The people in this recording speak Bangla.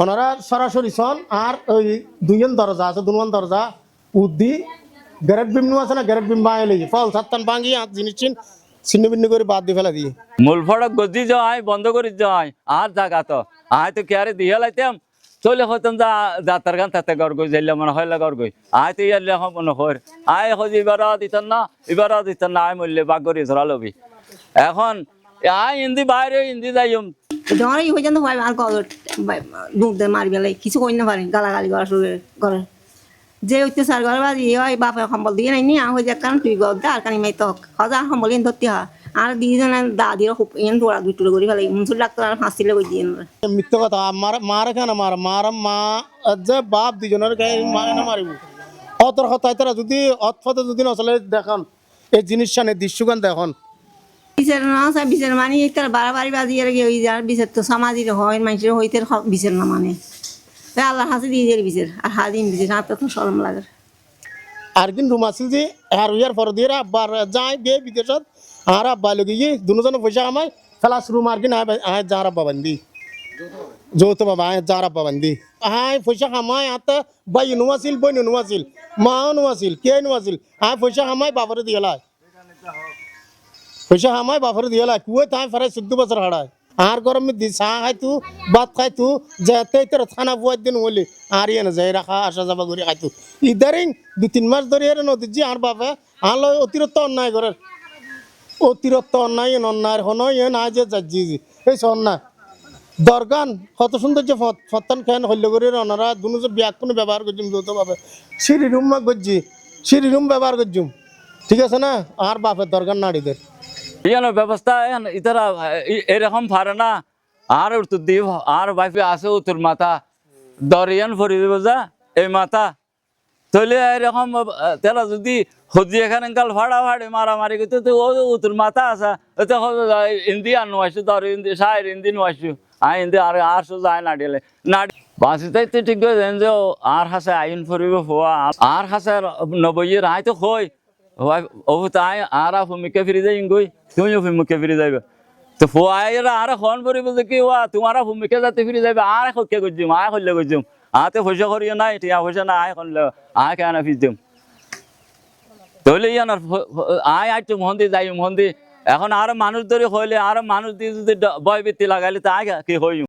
ওনারা সরাসরি সন আর ওই দুইজন দরজা আছে দুজন দরজা উদ্দি গ্যারেট বিম নু আছে না গ্যারেট বিম বাঙালি ফল সাত্তান ভাঙি আর জিনিস চিন ছিন্ন ভিন্ন করে বাদ দিয়ে ফেলা দিয়ে মূল ফটক গজি যাওয়াই বন্ধ করে যাওয়াই আর জাগা তো। আয় তো কেয়ারে দিয়ে লাইতাম চলে হতাম যা যাতার গান তাতে গর গই যাইলে মনে হয় গর গই। আয় তো ইয়ার লেখ মনে হয়। আয় হজি এবার দিতেন না এবার দিতেন না আয় মূল্যে বাগ করে ধরা লবি। এখন আয় হিন্দি বাইরে হিন্দি যাইম। পর্যন্ত হয় আর দুধ দিয়ে মারি বেলাই, কিছু করি না পারি, গালাগালি করা শুরু করে যে অত্যাচার করে বা ইয়ে হয়, বাপে সম্বল দিয়ে নাই নি হয়ে যাক কারণ, তুই গদ আর কানি মাই তো হজা সম্বল ইন ধরতে হয় আর দিজনে দাদির খুব ইন দুই টুলো করে ফেলাই মুসুর ডাক্তার আর ফাঁসিলে কই দিয়ে মিথ্যে কথা মার মার কেন মার মার মা যে বাপ দুজনের গায়ে মারে না মারিব। অতর হতাই তারা যদি অতফতে যদি নচলে দেখান এই জিনিসটা দৃশ্যগান দেখন। বিচার না আছে বিচার মানে তার বাড়াবাড়ি বাজিয়ে রেখে ওই যার বিচার তো হয় মানুষের হইতে বিচার না মানে। তা আল্লাহ হাসি দিয়ে দিয়ে বিচার আর হাদিন বিচার হাতে তো সরম লাগে। আর কিন্তু যে, আর ইয়ার পর দিয়ে আব্বার যায়, দিয়ে বিদেশত, আর আব্বা লগে গিয়ে দুজন পয়সা আমায় খালাস রুম আর কি না আয় যার আব্বা বান্দি। যৌথ বাবা আয় যার আব্বা বান্দি। আয় পয়সা কামাই, আত বাই নো আছিল বই নো আছিল মাও নো আছিল কে নো আছিল আয় পয়সা কামাই বাবারে দিয়ে লাই পয়সা কামাই বাবারে দিয়ে লাই। কুয়ে তাই ফেরাই চোদ্দ বছর হাড়ায়। আর গরমে দি চাহ খাই তু, ভাত খাই তু যেতে তোর থানা বুয়াই দিন বলি আর ইয়ে না যাই রাখা আসা যাবা করে খাই তু। ইদারিং দু তিন মাস ধরে এর নদী জি আর বাপে, আর লয় অতিরিক্ত অন্যায় করে। অতিরিক্ত অন্যায় এন অন্যায় হন এ না যে যাচ্ছি এই না দরগান, কত সুন্দর যে ফত- ফত্তান খেন হল্য করে ওনারা দুনো যে ব্যাগ কোনো ব্যবহার করছুম, যৌথ ভাবে। সিঁড়ি রুম করছি সিঁড়ি রুম ব্যবহার করছুম। ঠিক আছে না? আর বাপের দরকার নাড়িদের ইয়ানোর ব্যবস্থা ইতারা এরকম পারে না। আর উত্তর দিব আর বাইফে আছে উত্তর মাথা। দরিয়ান ভরি দিব যা এই মাথা। তাহলে এরকম আহ, যদি হজি এখানে কাল ভাড়া ভাড়ে মারামারি করতে তো ও উত্তর মাথা আছে তো হিন্দি আর নোয়াইছু দর হিন্দি সাইর হিন্দি নোয়াইছু আই হিন্দি আর আর সো যায় না দিলে না বাঁচি তাই তো ঠিক যে আর হাসে আইন ফুরিব হওয়া আর হাসে নবইয়ের আই তো ও তাই আর ভূমিকা ফিরে যাই গই তুমিও ভূমিকা ফিরে যাইবে। তো ফুয়াইরা আর খন ফুরিব যে কি, ওয়া, তোমার ভূমিকা যাতে ফিরে আর আয় গজিম। আতে করিও না আয় করলে আয় কেন ফিস দিম তাহলে ইয়ান আয় আইটু মন্দি যাই মন্দি এখন আর মানুষ ধরে হইলে, আর মানুষ দিয়ে যদি বয় বৃত্তি লাগাইলে তা আয় কি হইম।